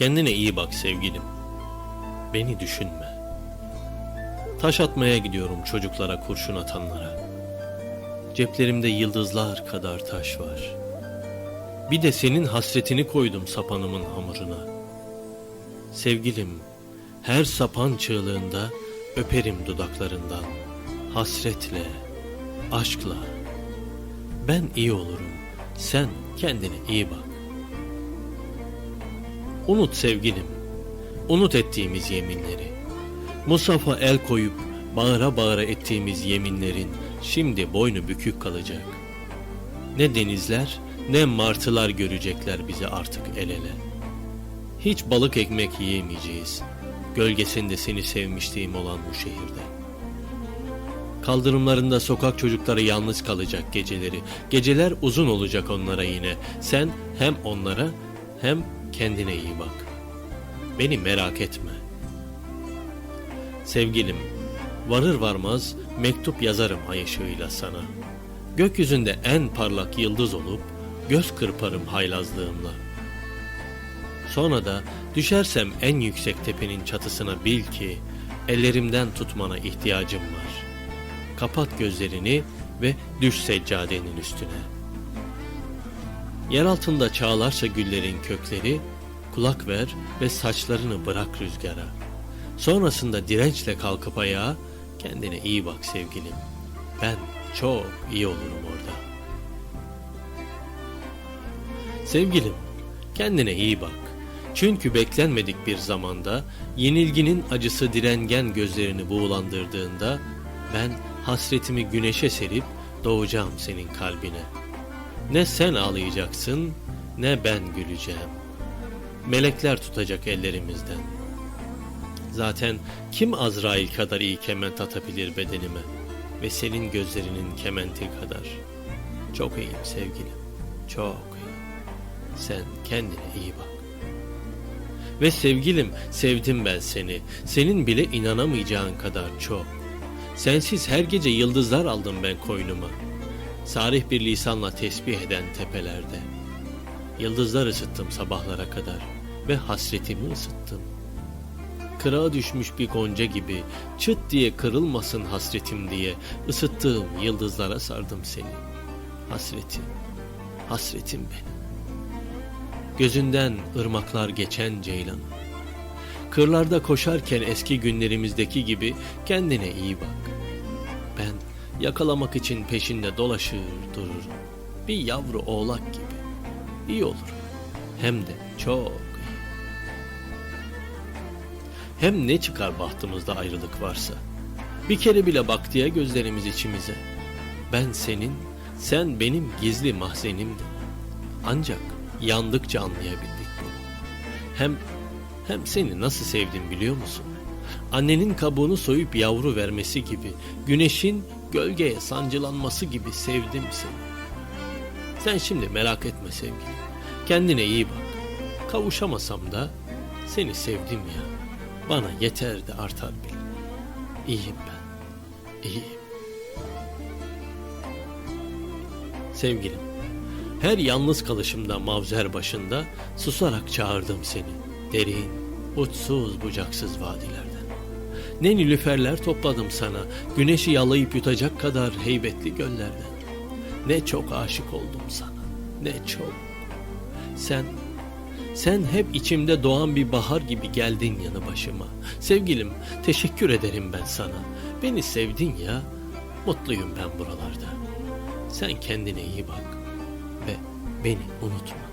Kendine iyi bak sevgilim. Beni düşünme. Taş atmaya gidiyorum çocuklara kurşun atanlara. Ceplerimde yıldızlar kadar taş var. Bir de senin hasretini koydum sapanımın hamuruna. Sevgilim, her sapan çığlığında öperim dudaklarından. Hasretle, aşkla. Ben iyi olurum, sen kendine iyi bak. Unut sevgilim, unut ettiğimiz yeminleri. Musaf'a el koyup bağıra bağıra ettiğimiz yeminlerin şimdi boynu bükük kalacak. Ne denizler ne martılar görecekler bizi artık el ele. Hiç balık ekmek yiyemeyeceğiz. Gölgesinde seni sevmişliğim olan bu şehirde. Kaldırımlarında sokak çocukları yalnız kalacak geceleri. Geceler uzun olacak onlara yine. Sen hem onlara hem kendine iyi bak. Beni merak etme. Sevgilim, varır varmaz mektup yazarım ay ışığıyla sana. Gökyüzünde en parlak yıldız olup göz kırparım haylazlığımla. Sonra da düşersem en yüksek tepenin çatısına bil ki ellerimden tutmana ihtiyacım var. Kapat gözlerini ve düş seccadenin üstüne. Yer altında çağlarsa güllerin kökleri, kulak ver ve saçlarını bırak rüzgara. Sonrasında dirençle kalkıp ayağa, kendine iyi bak sevgilim. Ben çok iyi olurum orada. Sevgilim, kendine iyi bak. Çünkü beklenmedik bir zamanda yenilginin acısı direngen gözlerini buğulandırdığında ben hasretimi güneşe serip doğacağım senin kalbine. Ne sen ağlayacaksın ne ben güleceğim. Melekler tutacak ellerimizden. Zaten kim Azrail kadar iyi kement atabilir bedenime ve senin gözlerinin kementi kadar. Çok iyiyim sevgilim, çok iyi. Sen kendine iyi bak. Ve sevgilim sevdim ben seni. Senin bile inanamayacağın kadar çok. Sensiz her gece yıldızlar aldım ben koynuma. Sarih bir lisanla tesbih eden tepelerde. Yıldızlar ısıttım sabahlara kadar ve hasretimi ısıttım. Kırağa düşmüş bir gonca gibi çıt diye kırılmasın hasretim diye ısıttığım yıldızlara sardım seni. Hasretim, hasretim benim. Gözünden ırmaklar geçen ceylan. Kırlarda koşarken eski günlerimizdeki gibi kendine iyi bak. Yakalamak için peşinde dolaşır dururum. Bir yavru oğlak gibi. İyi olur. Hem de çok iyi. Hem ne çıkar bahtımızda ayrılık varsa. Bir kere bile bak diye gözlerimiz içimize. Ben senin, sen benim gizli mahzenimdin. Ancak yandıkça anlayabildik bunu. Hem hem seni nasıl sevdim biliyor musun? Annenin kabuğunu soyup yavru vermesi gibi, güneşin gölgeye sancılanması gibi sevdim seni. Sen şimdi merak etme sevgilim. Kendine iyi bak. Kavuşamasam da seni sevdim ya. Bana yeter de artar bile. İyiyim ben. İyiyim. Sevgilim, her yalnız kalışımda mavzer başında susarak çağırdım seni. Derin, uçsuz bucaksız vadilerden. Ne nilüferler topladım sana, güneşi yalayıp yutacak kadar heybetli göllerden. Ne çok aşık oldum sana, ne çok. Sen, sen hep içimde doğan bir bahar gibi geldin yanı başıma. Sevgilim, teşekkür ederim ben sana. Beni sevdin ya, mutluyum ben buralarda. Sen kendine iyi bak ve beni unutma.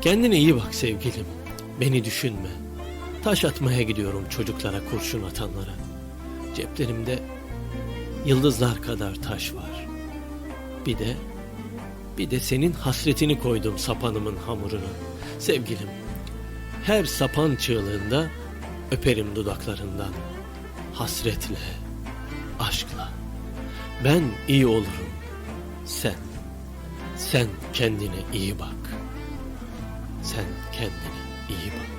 Kendine iyi bak sevgilim. Beni düşünme. Taş atmaya gidiyorum çocuklara kurşun atanlara. Ceplerimde yıldızlar kadar taş var. Bir de bir de senin hasretini koydum sapanımın hamuruna. Sevgilim, her sapan çığlığında öperim dudaklarından. Hasretle, aşkla. Ben iyi olurum. Sen, sen kendine iyi bak. Sen kendine iyi bak.